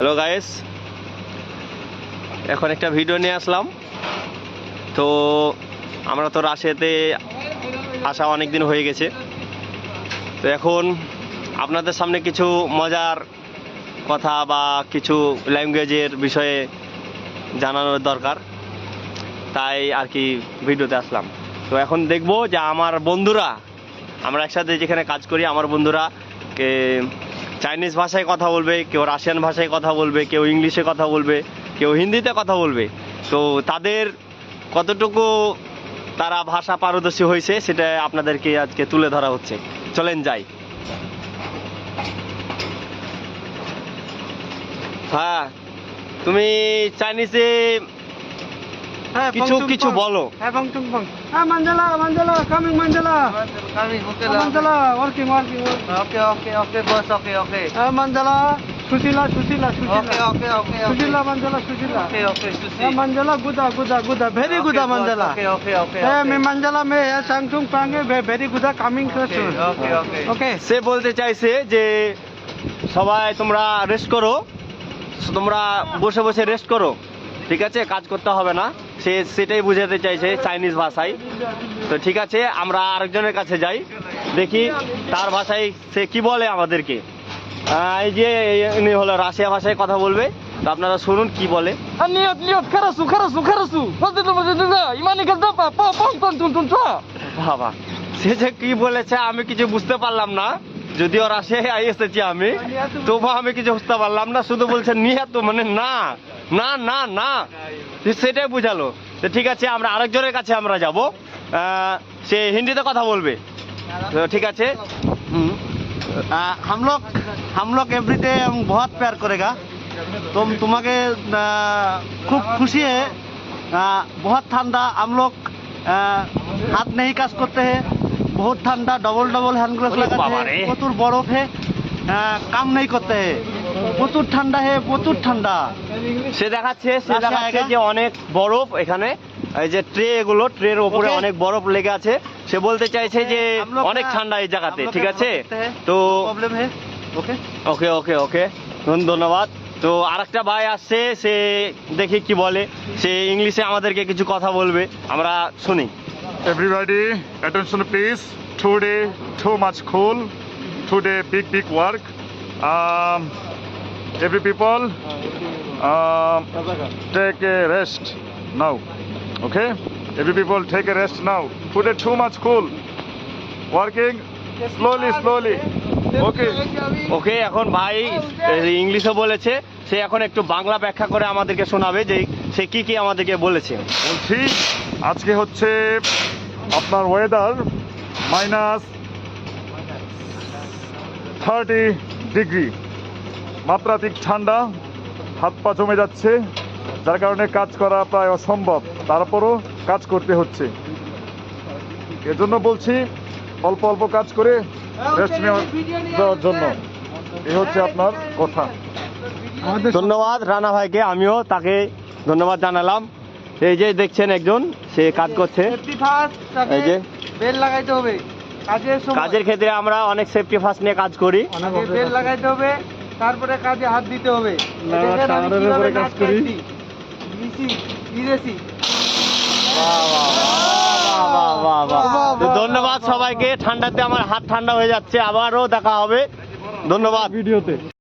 Hello guys এখন একটা video নিয়ে আসলাম। তো আমরা তো রাশিয়াতে আসা অনেক দিন হয়ে গেছে। তো এখন আপনাদের সামনে কিছু মজার কথা বা কিছু ল্যাঙ্গুয়েজের বিষয়ে জানানোর দরকার। তাই আর কি ভিডিওতে আসলাম। তো এখন দেখব যে আমার বন্ধুরা, আমরা একসাথে যেখানে কাজ করি, আমার বন্ধুরা চাইনিজ ভাষায় কথা বলবে, কেউ রাশিয়ান ভাষায় কথা বলবে, কেউ ইংলিশে কথা বলবে, কেউ হিন্দিতে কথা বলবে। তো তাদের কতটুকু তারা ভাষা পারদর্শী হয়েছে সেটা আপনাদেরকে আজকে তুলে ধরা হচ্ছে। চলেন যাই। হ্যাঁ তুমি চাইনিজে হ্যাঁ, কিছু কিছু বলো। হ্যাঁ, হ্যাঁ মাঞ্জালা মাঞ্জালা কামিং মাঞ্জালা। মাঞ্জালা। হ্যাঁ, ওকে ওকে ওকে ওকে ওকে। হ্যাঁ মাঞ্জালা ওকে ওকে মাঞ্জালা ওকে ভেরি গুদা মাঞ্জালা। ওকে ওকে হ্যাঁ মে মাঞ্জালা ভেরি কামিং ওকে ওকে ওকে। সে বলতে চাইছে যে সবাই তোমরা রেস্ট করো। তোমরা বসে বসে রেস্ট করো। ঠিক আছে? কাজ করতে হবে না। সে সেটাই বুঝাতে চাইছে চাইনিজ ভাষায়। তো ঠিক আছে আমরা আরেকজনের কাছে যাই দেখি তার ভাষায় সে কি বলে আমাদেরকে। এই যে ইনি হলো রাশিয়া ভাষায় কথা বলবে তো আপনারা শুনুন কি বলে। tun, tun, tun. বাবা সে যে কি বলেছে আমি কিছু বুঝতে পারলাম না যদিও রাশিয়ায় এসেছি আমি তবু আমি কিছু বুঝতে পারলাম না শুধু বলছে নিয়ে তো মানে না না না না। সেটাই বুঝালো তো ঠিক আছে আমরা আরেকজনের কাছে আমরা যাব সে হিন্দিতে কথা বলবে তো ঠিক আছে হুম आ, हम लोग हम लोग एवरी डे हम बहुत प्यार करेगा तुम तुम्हारे आ, खूब खुशी है आ, बहुत ठंडा हम लोग आ, हाथ नहीं काज करते हैं बहुत ठंडा डबल डबल हैंड ग्लव्स अरे लगाते बाबा रे। हैं प्रचुर बर्फ है आ, काम नहीं करते हैं প্রচুর ঠান্ডা হে প্রচুর ঠান্ডা। সে দেখাচ্ছে সে দেখাচ্ছে যে অনেক বরফ এখানে। এই যে ট্রে এগুলো ট্রের ওপরে অনেক বরফ লেগে আছে। সে বলতে চাইছে যে অনেক ঠান্ডা এই জায়গাতে ঠিক আছে? তো ওকে ওকে ওকে ওকে ধন্যবাদ। তো আরেকটা ভাই আসছে সে দেখি কি বলে। সে ইংলিশে আমাদেরকে কিছু কথা বলবে। আমরা শুনি। Everybody attention please today too much cool today big big work Um, every people, um, take a rest now. Okay? Every people take a rest now. put Today, too much cool. Working slowly, slowly. Okay. Okay এখন ভাই ইংলিশে বলেছে সে এখন একটু বাংলা ব্যাখ্যা করে আমাদেরকে শোনাবে যে সে কি কি আমাদেরকে বলেছে বলছি আজকে হচ্ছে আপনার ওয়েদার মাইনাস থার্টি ডিগ্রি মাত্রাতিক ঠান্ডা হাত পা জমে যাচ্ছে যার কারণে কাজ করা প্রায় অসম্ভব। তারপরও কাজ করতে হচ্ছে। এজন্য বলছি অল্প অল্প কাজ করে রেস্ট দেওয়ার জন্য। এ হচ্ছে আপনার কথা। ধন্যবাদ রানা ভাইকে আমিও তাকে ধন্যবাদ জানালাম। এই যে দেখছেন একজন সে কাজ করছে। এই যে। বেল লাগাইতে হবে। কাজের ক্ষেত্রে আমরা অনেক সেফটি ফার্স্ট নিয়ে কাজ করি। বেল লাগাইতে হবে। তারপরে কাজে হাত দিতে হবে। কাজ করি। ধন্যবাদ সবাইকে ঠান্ডাতে আমার হাত ঠান্ডা হয়ে যাচ্ছে আবারও দেখা হবে। ধন্যবাদ। ভিডিওতে।